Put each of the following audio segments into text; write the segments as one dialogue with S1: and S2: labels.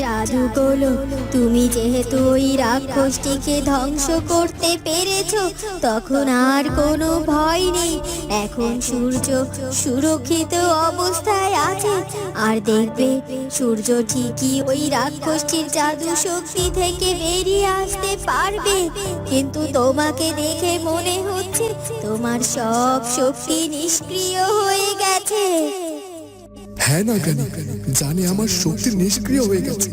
S1: জাদুগুলো তুমি যেহেতু ওই রাক্ষসটিকে ধ্বংস করতে পেরেছ, তখন আর কোনো ভয় নেই। এখন সূর্য সুরক্ষিত অবস্থায় আছে, আর দেখবে সূর্য ঠিকই ওই রাক্ষসটির জাদু শক্তি থেকে বেরিয়ে আসতে পারবে। কিন্তু তোমাকে দেখে মনে হচ্ছে তোমার সব শক্তি নিষ্ক্রিয় হয়ে গেছে।
S2: হ্যাঁ না কেন? জানি আমার শক্তি নিষ্ক্রিয় হয়ে গেছে।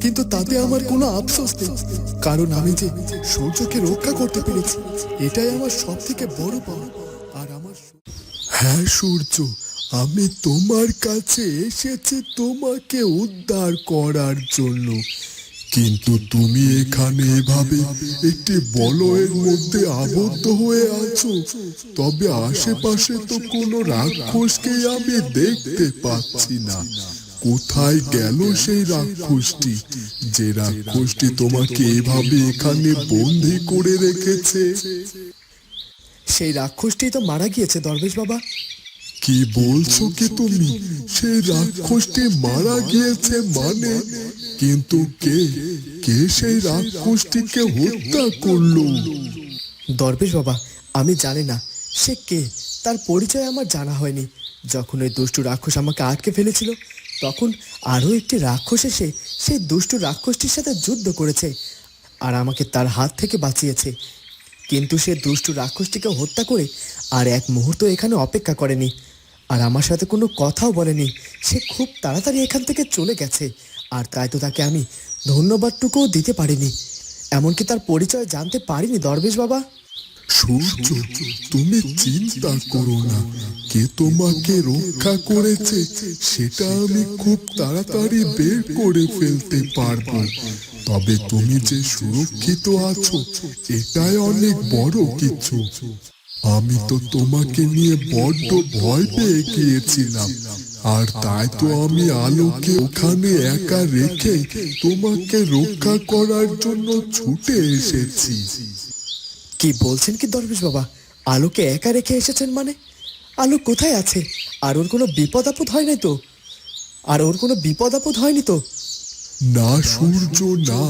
S2: কিন্তু তাতে আমার কোনো আফসোস নেই। কারণ আমি যে সূর্যকে রক্ষা করতে পেরেছি, এটাই আমার সব থেকে বড় পাওয়া। আর আমার হ্যাঁ সূর্য, আমি তোমার কাছে এসেছি তোমাকে উদ্ধার করার জন্য। কিন্তু তুমি এখানে এভাবে একটি বলয়ের মধ্যে আবদ্ধ হয়ে আছো। তবে আশেপাশে তো কোনো রাক্ষসকে আমি দেখতে পাচ্ছি না। কোথায় গেল সেই রাক্ষসটি? যে রাক্ষসটি তোমাকে এভাবে এখানে বন্দি করে রেখেছে।
S3: সেই রাক্ষসটি তো মারা গিয়েছে, দরবেশ বাবা।
S2: কি বলছো কি তুমি? সেই রাক্ষসটি মারা গিয়েছে মানে? কিন্তু কে? কে সেই রাক্ষসটিকে হত্যা করল?
S3: দরবেশ বাবা, আমি জানি না। সে কে? তার পরিচয় আমার জানা হয়নি। যখন ওই দুষ্টু রাক্ষস আমাকে আটকে ফেলেছিল, তখন আরও একটি রাক্ষস এসে সেই দুষ্টু রাক্ষসটির সাথে যুদ্ধ করেছে আর আমাকে তার হাত থেকে বাঁচিয়েছে। কিন্তু সে দুষ্টু রাক্ষসটিকে হত্যা করে আর এক মুহূর্ত এখানে অপেক্ষা করেনি। আর আমার সাথে কোনো কথাও বলেনি। সে খুব তাড়াতাড়ি এখান থেকে চলে গেছে। আর তাই তো তাকে আমি ধন্যবাদটুকুও দিতে পারিনি। এমনকি তার পরিচয় জানতে পারিনি, দরবেশ বাবা।
S2: সূর্য, তুমি চিন্তা করো না। কে তোমাকে রক্ষা করেছে, সেটা আমি খুব তাড়াতাড়ি বের করে ফেলতে পারব। তবে তুমি যে সুরক্ষিত আছো, এটাই অনেক বড় কিছু। আমি তো তোমাকে নিয়ে বড্ড ভয় পেয়ে গিয়েছিলাম। আর তাই তো আমি আলোকে ওখানে একা রেখে তোমাকে রক্ষা করার জন্য ছুটে এসেছি।
S3: কি বলছেন কি দরবেশ বাবা? আলোকে একা রেখে এসেছেন মানে? আলো কোথায় আছে? আর ওর কোনো বিপদ আপদ হয় নাই তো? আর ওর কোনো বিপদ আপদ হয়নি তো?
S2: না সূর্য, না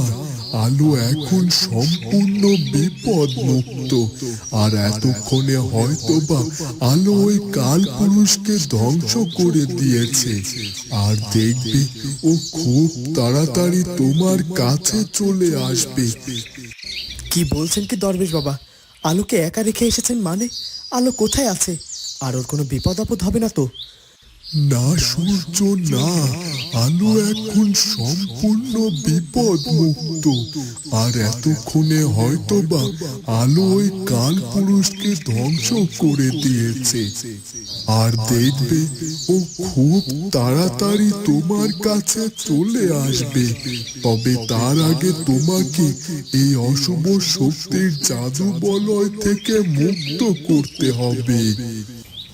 S2: আলো এখন সম্পূর্ণ বিপদ মুক্ত আর এতক্ষণে হয়তো বা আলো ওই কাল পুরুষকে ধ্বংস করে দিয়েছে। আর দেখবে ও খুব তাড়াতাড়ি তোমার কাছে চলে আসবে।
S3: কি বলছেন কি দরবেশ বাবা? আলোকে একা রেখে এসেছেন মানে? আলো কোথায় আছে? আর ওর কোনো বিপদ আপদ হবে না তো?
S2: না সূর্য, না আলো, এখন সম্পূর্ণ বিপদ মুক্ত আর এতক্ষণে হয়তো বা আলো ওই কাল পুরুষকে ধ্বংস করে দিয়েছে। আর দেখবে ও খুব তাড়াতাড়ি তোমার কাছে চলে আসবে। তবে তার আগে তোমাকে এই অশুভ শক্তির জাদু বলয় থেকে মুক্ত করতে হবে।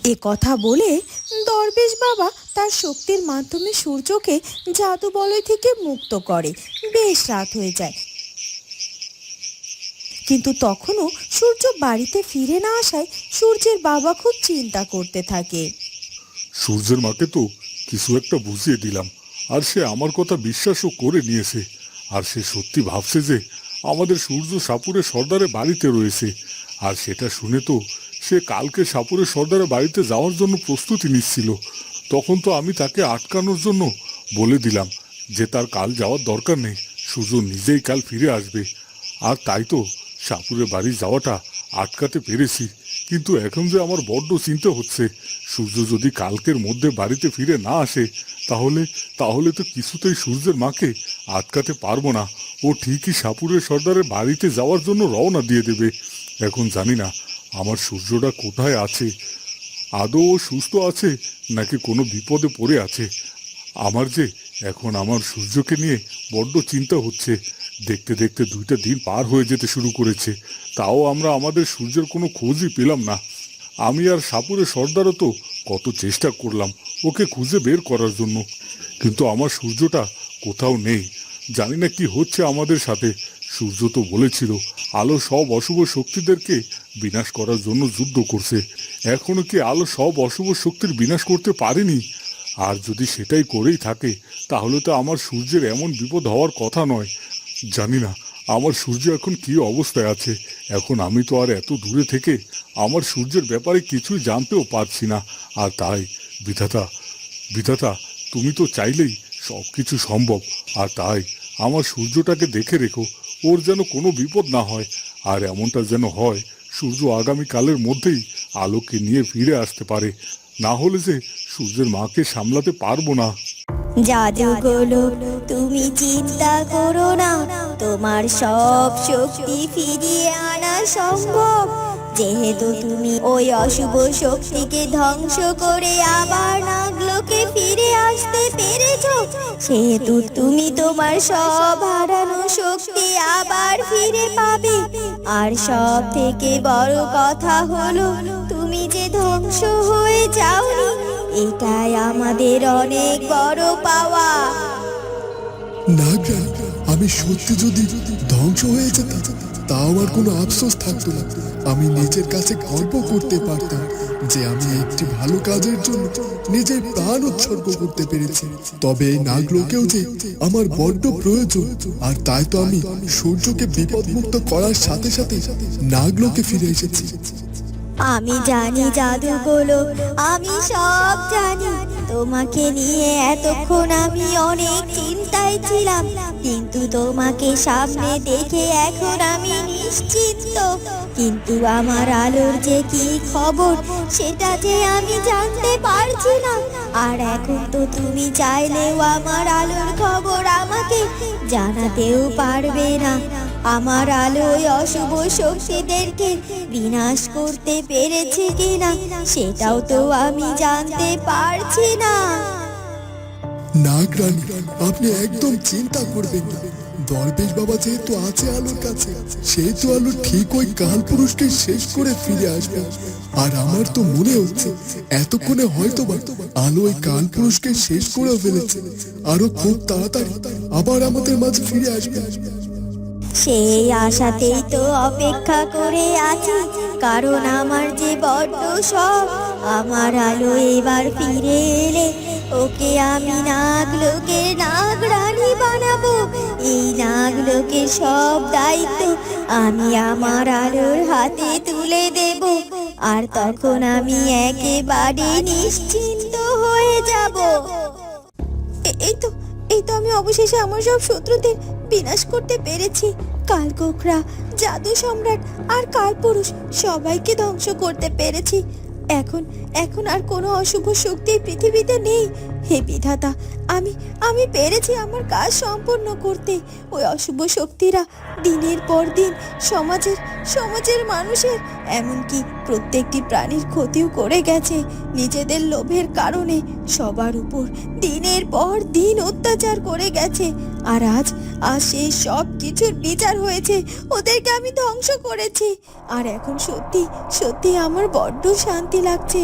S4: এ কথা বলে দরবেশ বাবা তার শক্তির মাধ্যমে সূর্যকে জাদু বলয় থেকে মুক্ত করে। বেশ রাত হয়ে যায়। কিন্তু তখনও সূর্য বাড়িতে ফিরে না আসায় সূর্যের বাবা খুব চিন্তা করতে থাকে।
S5: সূর্যের মাকে তো কিছু একটা বুঝিয়ে দিলাম, আর সে আমার কথা বিশ্বাসও করে নিয়েছে। আর সে সত্যি ভাবছে যে আমাদের সূর্য সাপুরের সর্দারে বাড়িতে রয়েছে, আর সেটা শুনে তো সে কালকে সাপুরের সর্দারের বাড়িতে যাওয়ার জন্য প্রস্তুতি নিচ্ছিল। তখন তো আমি তাকে আটকানোর জন্য বলে দিলাম যে তার কাল যাওয়ার দরকার নেই সূর্য নিজেই কাল ফিরে আসবে। আর তাই তো সাপুরের বাড়ি যাওয়াটা আটকাতে পেরেছি, কিন্তু এখন যে আমার বড্ড চিন্তা হচ্ছে, সূর্য যদি কালকের মধ্যে বাড়িতে ফিরে না আসে, তাহলে তাহলে তো কিছুতেই সূর্যের মাকে আটকাতে পারব না। ও ঠিকই সাপুরের সর্দারের বাড়িতে যাওয়ার জন্য রওনা দিয়ে দেবে। এখন জানি না আমার সূর্যটা কোথায় আছে? আদৌ সুস্থ আছে নাকি কোনো বিপদে পড়ে আছে? আমার যে এখন আমার সূর্যকে নিয়ে বড্ড চিন্তা হচ্ছে। দেখতে দেখতে দুইটা দিন পার হয়ে যেতে শুরু করেছে। তাও আমরা আমাদের সূর্যের কোনো খোঁজই পেলাম না। আমি আর সাপুরের সর্দারও তো কত চেষ্টা করলাম ওকে খুঁজে বের করার জন্য। কিন্তু আমার সূর্যটা কোথাও নেই। জানি না কি হচ্ছে আমাদের সাথে। সূর্য তো বলেছিল, আলো সব অশুভ শক্তিদেরকে বিনাশ করার জন্য যুদ্ধ করছে। এখনও কি আলো সব অশুভ শক্তির বিনাশ করতে পারেনি? আর যদি সেটাই করেই থাকে, তাহলে তো আমার সূর্যের এমন বিপদ হওয়ার কথা নয়। জানি না, আমার সূর্য এখন কি অবস্থায় আছে? এখন আমি তো আর এত দূরে থেকে আমার সূর্যের ব্যাপারে কিছুই জানতেও পারছি না। আর তাই, বিধাতা বিধাতা, তুমি তো চাইলেই সব কিছু সম্ভব। আর তাই, আমার সূর্যটাকে দেখে রেখো। ওর যেন কোনো বিপদ না হয়, আর এমনটা যেন হয়, সূর্য আগামীকালের মধ্যেই আলোকে নিয়ে ফিরে আসতে পারে। না হলে যে সূর্যের মাকে সামলাতে পারব না।
S1: জাদুগুলো, তুমি চিন্তা করো না। তোমার সব শক্তি ফিরিয়ে আনা সম্ভব। যেহেতু তুমি ওই অশুভ শক্তিকে ধ্বংস করে আবার নাগলোকে ফিরে আসতে পেরেছ, সেহেতু তুমি তোমার সব হারানো শক্তি আবার ফিরে পাবে। আর সব থেকে বড় কথা হলো, তুমি যে ধ্বংস হয়ে যাওনি, এটাই আমাদের অনেক বড় পাওয়া।
S2: আমি সত্যি যদি ধ্বংস হয়ে যেতাম তা আমার কোনো আফসোস থাকতো না। আমি নিজের কাছে গর্ব করতে পারতাম যে আমি একটি ভালো কাজের জন্য নিজের প্রাণ উৎসর্গ করতে পেরেছি। তবে এই নাগলোকেও যে আমার বড্ড প্রয়োজন, আর তাই তো আমি সূর্যকে বিপদমুক্ত করার সাথে সাথে নাগলোকে ফিরে এসেছি।
S1: আমি জানি জাদুগুলো, আমি সব জানি। তোমাকে নিয়ে এতক্ষণ আমি অনেক চিন্তায় ছিলাম, কিন্তু তোমাকে সামনে দেখে এখন আমি নিশ্চিন্ত। কিন্তু আমার আলোর যে কি খবর, সেটা যে আমি জানতে পারছি না আর এখন তো তুমি চাইলেও আমার আলোর খবর আমাকে জানাতেও পারবে না। আমার আলোয় অশুভ শক্তিদেরকে বিনাশ করতে পেরেছে কিনা, সেটাও তো আমি জানতে পারছি না।
S2: রানী আপনি একদম চিন্তা করবেন না। দরবেশ বাবা যেহেতু আছে আলোর কাছে, সেহেতু আলো ঠিক ওই কাল পুরুষকে শেষ করে ফিরে আসবে। আর আমার তো মনে হচ্ছে, এতক্ষণে হয়তো বা আলো ওই কাল পুরুষকে শেষ করে ফেলেছে। আরও খুব তাড়াতাড়ি আবার আমাদের মাঝে ফিরে আসবে।
S1: সেই আশাতেই তো অপেক্ষা করে আছি। কারণ আমার যে বড্ড সব আমার আলো এবার ফিরে এলে ওকে আমি নাগলোকে নাগরানি বানাবো। এই নাগলোকের সব দায়িত্ব আমি আমার আলোর হাতে তুলে দেব। আর তখন আমি একেবারে নিশ্চিন্ত হয়ে যাব।
S4: এই তো। এই তো আমি অবশেষে আমার সব শত্রুদের বিনাশ করতে পেরেছি। কালকোকরা জাদু সম্রাট আর কালপুরুষ সবাইকে ধ্বংস করতে পেরেছি। এখন এখন আর কোনো অশুভ শক্তি পৃথিবীতে নেই। হে বিধাতা, আমি আমি পেরেছি আমার কাজ সম্পূর্ণ করতে। ওই অশুভ শক্তিরা দিনের পর দিন সমাজের সমাজের মানুষের, এমনকি প্রত্যেকটি প্রাণীর ক্ষতিও করে গেছে। নিজেদের লোভের কারণে সবার উপর দিনের পর দিন অত্যাচার করে গেছে। আর আজ আজ সেই সব কিছুর বিচার হয়েছে। ওদেরকে আমি ধ্বংস করেছি। আর এখন সত্যি সত্যি আমার বড্ড শান্তি লাগছে।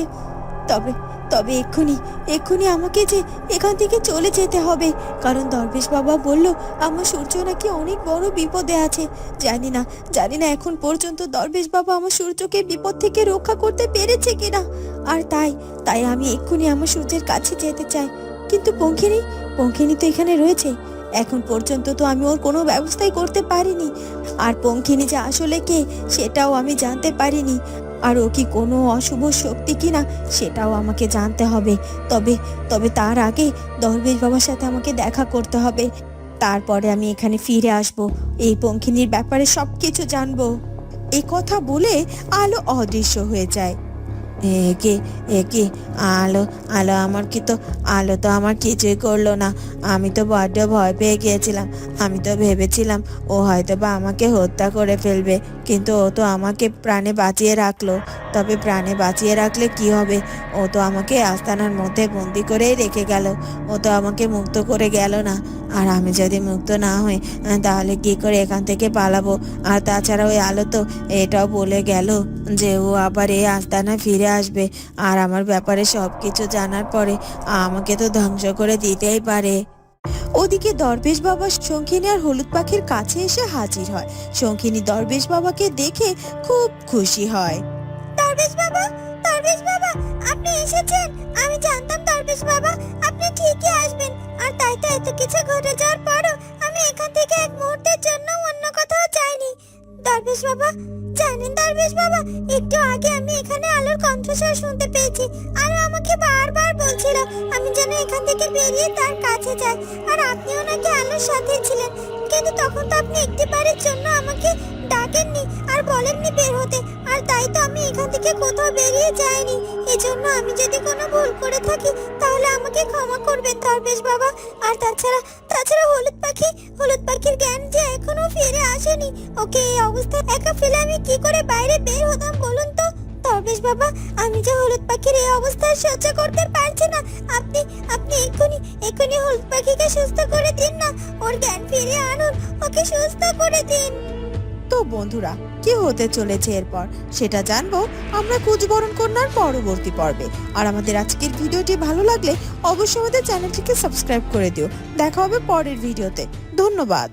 S4: তবে তবে এক্ষুনি এক্ষুনি আমাকে যে এখান থেকে চলে যেতে হবে। কারণ দরবেশ বাবা বলল, আমার সূর্য নাকি অনেক বড় বিপদে আছে। জানি না জানি না এখন পর্যন্ত দরবেশ বাবা আমার সূর্যকে বিপদ থেকে রক্ষা করতে পেরেছে কিনা। আর তাই তাই আমি এক্ষুনি আমার সূর্যের কাছে যেতে চাই। কিন্তু পঙ্খিনী পঙ্খিনী তো এখানে রয়েছে। এখন পর্যন্ত তো আমি ওর কোনো ব্যবস্থাই করতে পারিনি। আর পঙ্খিনী যে আসলে কে, সেটাও আমি জানতে পারিনি। আর ও কি কোনো অশুভ শক্তি কিনা সেটাও আমাকে জানতে হবে। তবে তবে তার আগে দরবেশ বাবার সাথে আমাকে দেখা করতে হবে। তারপরে আমি এখানে ফিরে আসব। এই পঙ্খিনীর ব্যাপারে সব কিছু জানব। এই কথা বলে আলো অদৃশ্য হয়ে যায়। একে কি আলো আলো আমার কি তো, আলো তো আমার কিছুই করল না। আমি তো বড্ড ভয় পেয়ে গিয়েছিলাম। আমি তো ভেবেছিলাম ও হয়তো বা আমাকে হত্যা করে ফেলবে, কিন্তু ও তো আমাকে প্রাণে বাঁচিয়ে রাখল। তবে প্রাণে বাঁচিয়ে রাখলে কি হবে? ও তো আমাকে আস্তানার মধ্যে বন্দি করেই রেখে গেল। ও তো আমাকে মুক্ত করে গেল না। আর আমি যদি মুক্ত না হই তাহলে কি করে এখান থেকে পালাবো? আর তাছাড়া ওই আলো তো এটাও বলে গেল যে ও আবার এই আস্তানা ফিরে আসবে। আর আমার ব্যাপারে সব কিছু জানার পরে আমাকে তো ধ্বংস করে দিতেই পারে। ওদিকে দরবেশ বাবা শঙ্খিনী আর হলুদ পাখির কাছে এসে হাজির হয়। শঙ্খিনী দরবেশ বাবাকে দেখে খুব খুশি হয়।
S1: দরবেশ বাবা দরবেশ বাবা, আপনি এসেছেন। আমি জানতাম দরবেশ বাবা, আপনি ঠিকই আসবেন। আর তাই তো এত কিছু ঘটে যাওয়ার পরও আমি এখান থেকে এক মুহূর্তের জন্য অন্য কোথাও যাইনি। দরবেশ বাবা, জানেন দরবেশ বাবা, একটু আগে আমি এখানে আলোর কণ্ঠস্বর শুনতে পেয়েছি। আর আমাকে বারবার বলছিল, আমি যেন এখান থেকে বেরিয়ে তার কাছে যাই। আর আপনিও নাকি সাথে ছিলেন, কিন্তু তখন তো আপনি একটি বারের জন্য আমাকে ডাকেননি আর বলেননি বের হতে। আর তাই তো আমি এখান থেকে কোথাও বেরিয়ে যাইনি। এজন্য আমি যদি কোনো ভুল করে থাকি, তাহলে আমাকে ক্ষমা করবেন দরবেশ বাবা। আর তাছাড়া তাছাড়া হলুদ পাখি, হলুদ পাখির জ্ঞান যে এখনও ফিরে আসেনি। ওকে এই অবস্থায় একা ফেলে আমি কি করে বাইরে বের হতাম বলুন তো? দরবেশ বাবা, আমি যে হলুদ পাখির এই অবস্থায় সহ্য করতে পারছি না। আপনি আপনি এক্ষুনি এক্ষুনি হলুদ পাখিকে সুস্থ করে দিন না। ওর জ্ঞান ফিরে আনুন, ওকে সুস্থ করে দিন।
S4: তো বন্ধুরা, কি হতে চলেছে এরপর? সেটা জানব আমরা কুচবরণ কন্যার পরবর্তী পর্বে। আর আমাদের আজকের ভিডিওটি ভালো লাগলে অবশ্যই আমাদের চ্যানেলটিকে সাবস্ক্রাইব করে দিও। দেখা হবে পরের ভিডিওতে। ধন্যবাদ।